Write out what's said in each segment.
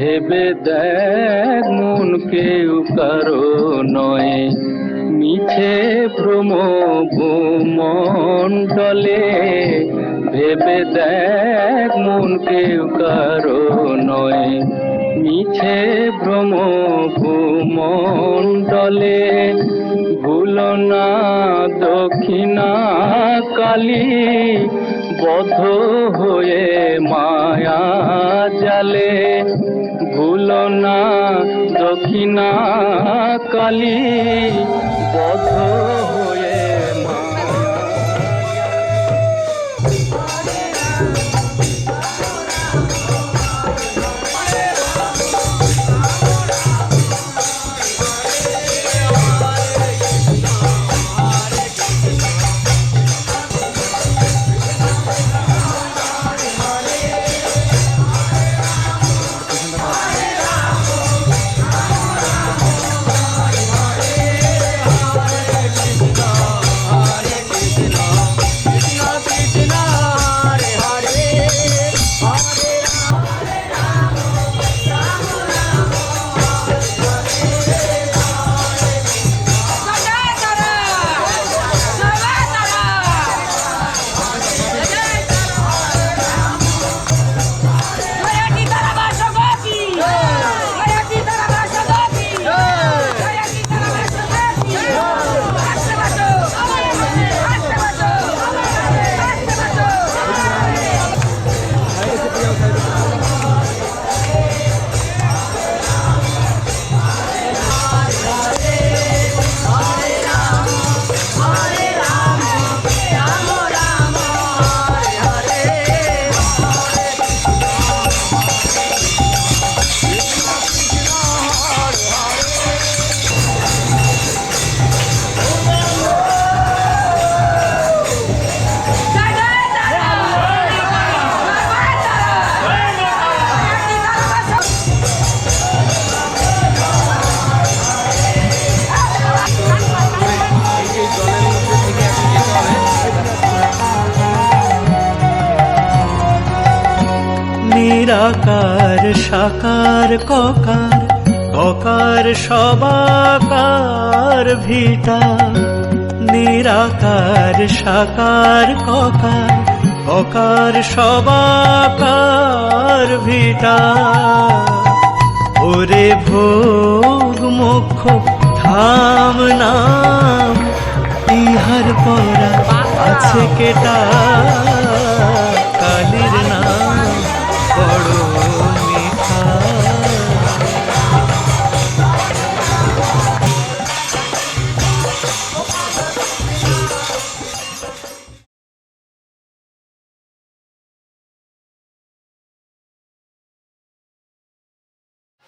ভেবে দেখ মন কেউ কারও নয়। মিছে ভ্রম ভূমণ্ডলে ভেবে দেখ মন কেউ কারও নয়। মিছে ভ্রম ভূমণ্ডলে ভুল না দক্ষিণা কালী বদ্ধ হয়ে মায়া জালে ভুল না দক্ষিণা কালী বদ্ধ নিরাকার সাকার ককার ককার সবাকার ভিটা নিরাকার সাকার ককার ককার সবাকার ভিটা ওরে ভোগ মোক্ষ ধাম নাম ইহার পরা আছে কেটা?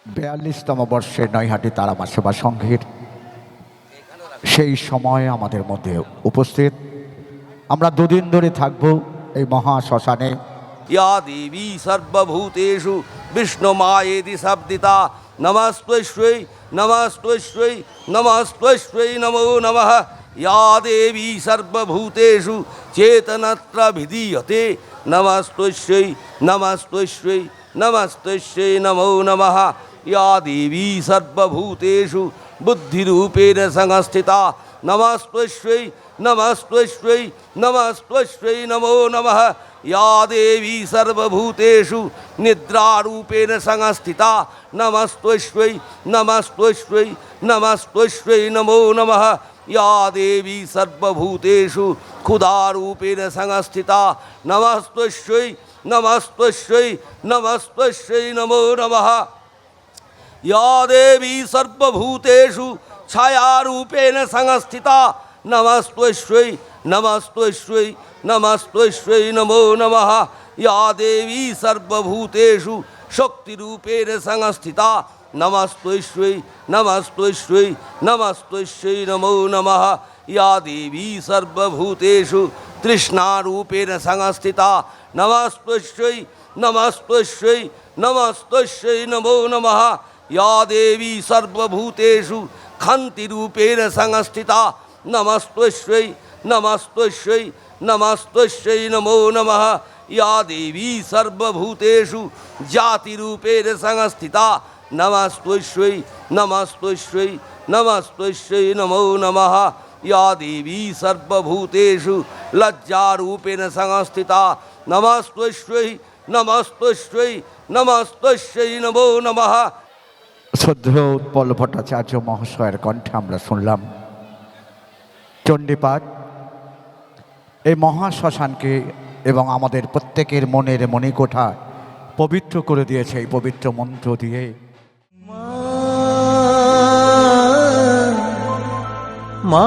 বিয়াল্লিশতম বর্ষে নৈহাটি তারামা সেবা সংঘের সেই সময় আমাদের মধ্যে উপস্থিত। আমরা দুদিন ধরে থাকব এই মহা শ্মশানে। ইয়া দেবী সর্বভূতেষু বিষ্ণু মায়েদি শব্দিতা নমস্তৈশ্বৈ নমস্তৈশ্বৈ নমস্তৈশ্বৈ নমো নমঃ। ইয়া দেবী সর্বভূতেষু চেতনত্র ভিদীয়তে নমস্তৈশ্বৈ নমস্তৈশ্বৈ নমস্তৈশ্বৈ নমো নমঃ। या देवी सर्वभूतेषु बुद्धिरूपेण संस्थिता नमस्त्वश्रै नमस्त्वश्रै नमस्त्वश्रै नमो नमः या देवी सर्वभूतेषु निद्रारूपेण संस्थिता नमस्त्वश्रै नमस्त्वश्रै नमस्त्वश्रै नमो नमः या देवी सर्वभूतेषु क्षुधारूपेण संस्थिता नमस्त्वश्रै नमस्त्वश्रै नमस्त्वश्रै नमो नमः या देवी सर्वभूतेषु छायारूपेण संस्थिता नमस्त्वश्रै नमस्त्वश्रै नमस्त्वश्रै नमो नमः या देवी सर्वभूतेषु शक्तिरूपेण संस्थिता नमस्त्वश्रै नमस्त्वश्रै नमस्त्वश्रै नमो नमः या देवी सर्वभूतेषु तृष्णारूपेण संस्थिता नमस्त्वश्रै नमस्त्वश्रै नमस्त्वश्रै नमो नमः या देवी सर्वभूतेषु खन्तिरूपेण संस्थिता नमस्त्वश्रै नमस्त्वश्रै नमस्तस्यै नमो नमः या देवी सर्वभूतेषु जातिरूपेण संस्थिता नमस्तस्यै नमस्तस्यै नमस्तस्यै नमो नमः या देवी सर्वभूतेषु लज्जारूपेण संस्थिता नमस्तस्यै नमस्तस्यै नमस्तस्यै नमो नमः শ্রদ্ধেয় উৎপল ভট্টাচার্য মহাশয়ের কণ্ঠে আমরা শুনলাম। চণ্ডীপাঠ, এই মহাশ্মশানকে এবং আমাদের প্রত্যেকের মনের মণিকোঠা পবিত্র করে দিয়েছে এই পবিত্র মন্ত্র দিয়ে। মা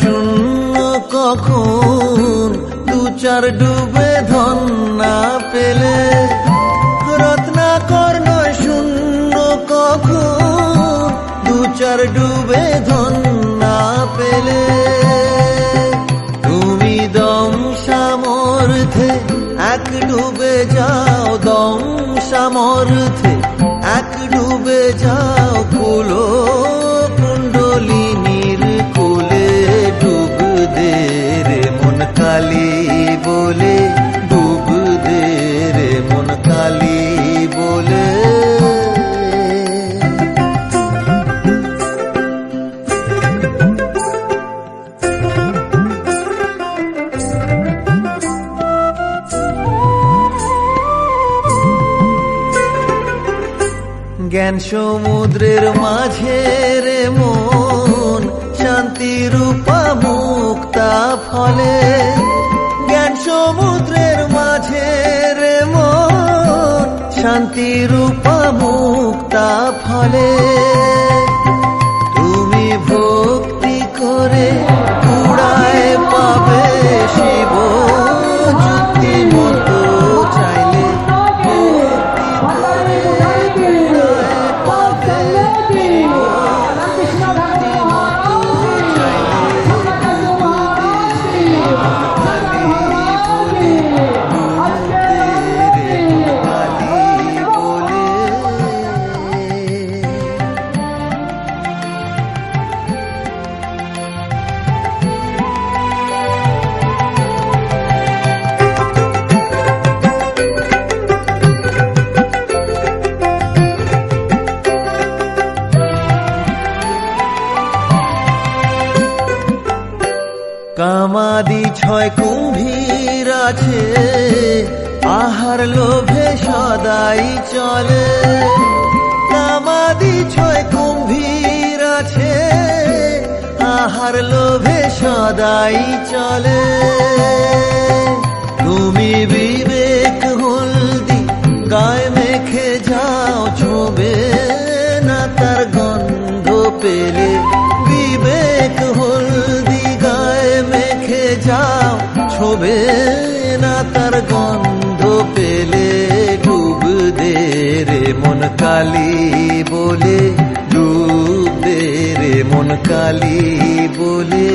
শূন্য কখন দু চার ডুবে ধন না পেলে? রত্নাকর নয়, শূন্য কখন দু চার ডুবে ধন না পেলে? তুমি দম সামর্থে এক ডুবে যাও, দম সামর্থে এক ডুবে যাও। সমুদ্রের মাঝে রে মন, শান্তি রূপা মুক্তা ফলে। জ্ঞান সমুদ্রের মাঝে রে মন, শান্তি রূপা মুক্তা ফলে। কামাদি ছয় কুম্ভীর আছে, আহার লোভে সদাই চলে। সমাধি ছয় কুম্ভীর আছে, আহার লোভে সদাই চলে। ছোবে না তার গন্ধ পেলে ডুব দে রে মন কালি বলে, ডুব দে রে মন কালি বলে।